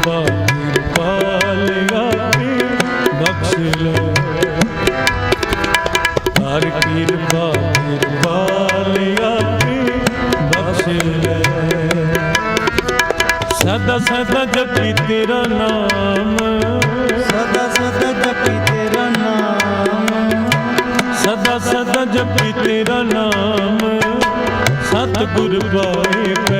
ਰੱਬਾ ਕਿਰਪਾਲ ਆਪੇ ਬਖਸ਼ ਲੈ ਹਰ ਸਦਾ ਸਦਾ ਜਪੀ ਤੇਰਾ ਸਦਾ ਸਦਾ ਜਪੀ ਨਾਮ ਸਦਾ ਪਾਏ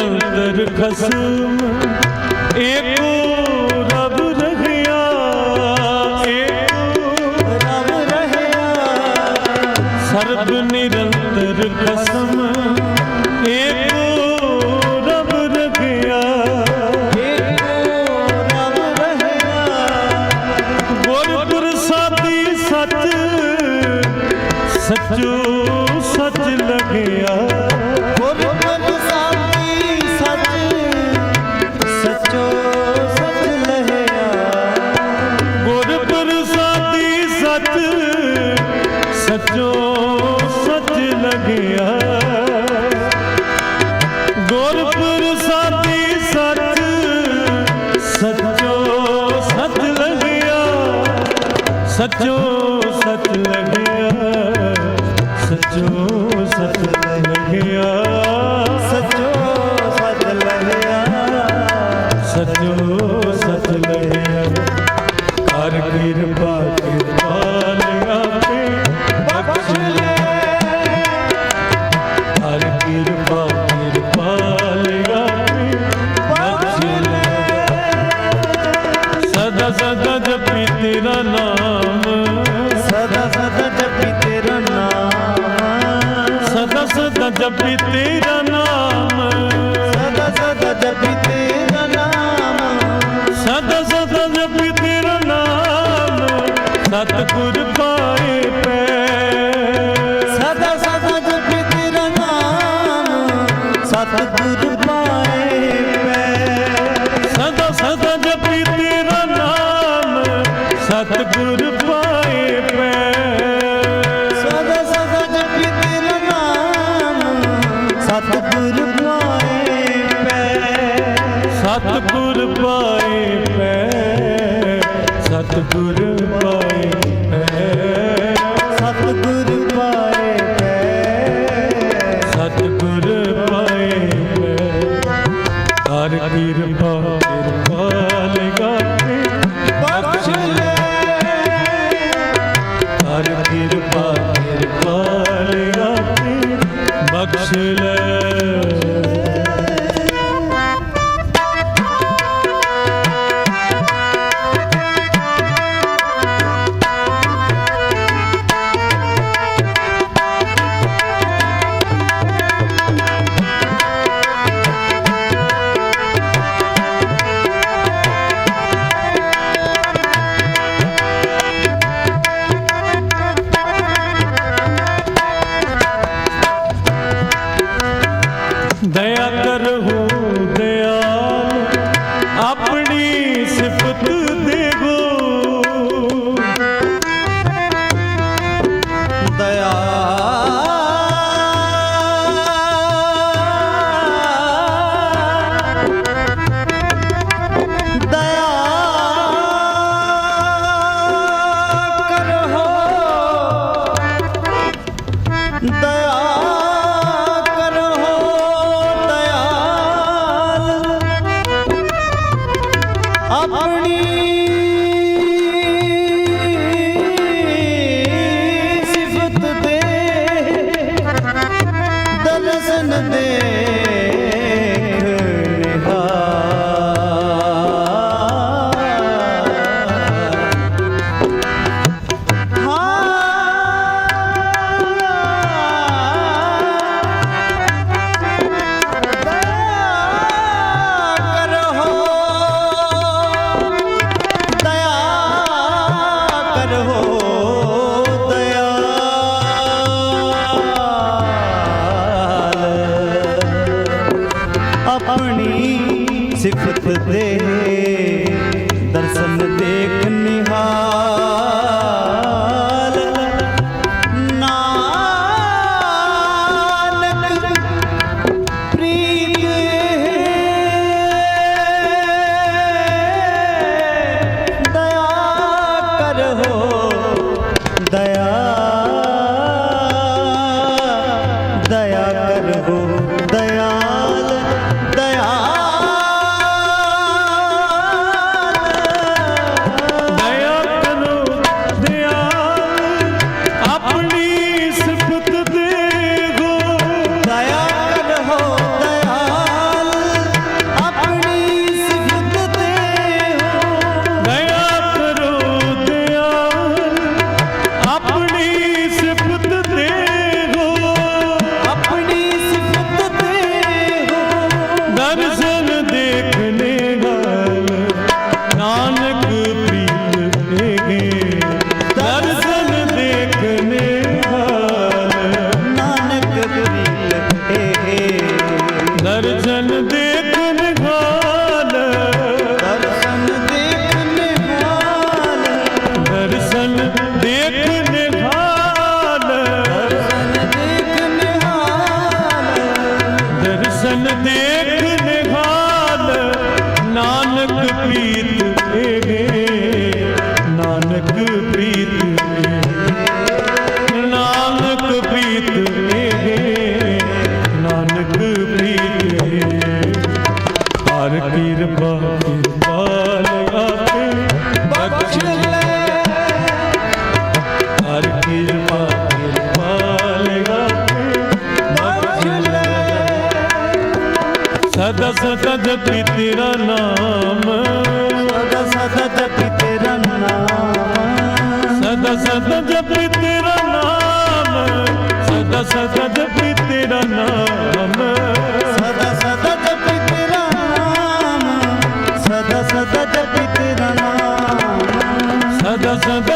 ਨਿਰੰਦਰ ਖਸਮ ਏਕੋ ਰਬ ਰਹਿਆ ਏਕੋ ਰਬ ਰਹਿਆ ਸਰਬ ਨਿਰੰਤਰ ਖਸਮ। ਜਪੀ ਤੇਰਾ ਨਾਮ। ਸਦਾ ਸਦਾ ਜਪੀ ਸਿਫਤ ਦੇ ਦਰਸ਼ਨ ਦੇ ਸਦਾ ਸਦਾ ਜਪੀ ਤੇਰਾ ਨਾਮ। ਸਦਾ ਸਦਾ ਜਪੀ ਤੇਰਾ ਨਾਮ। ਸਦਾ ਸਦਾ ਜਪੀ ਤੇਰਾ ਨਾਮ। ਸਦਾ ਸਦਾ ਜਪੀ ਤੇਰਾ ਨਾਮ। ਸਦਾ ਸਦਾ ਜਪੀ ਤੇਰਾ ਨਾਮ। ਸਦਾ ਸਦਾ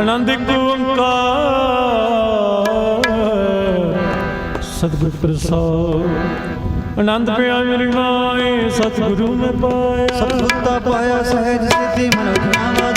ਆਨੰਦ ਓੰਕਾਰ। ਸਤਿਗੁਰ ਪ੍ਰਸਾਦ। ਆਨੰਦ ਪਿਆ ਮੇਰੀ ਮਾਏ ਸਤਿਗੁਰੂ ਮੈਂ ਪਾਇਆ। ਸਤਿਗੁਰ ਪਾਇਆ, ਸਹਿਜ ਸਿੱਧੀ ਮਨੁੱਖ ਨਾਮਾ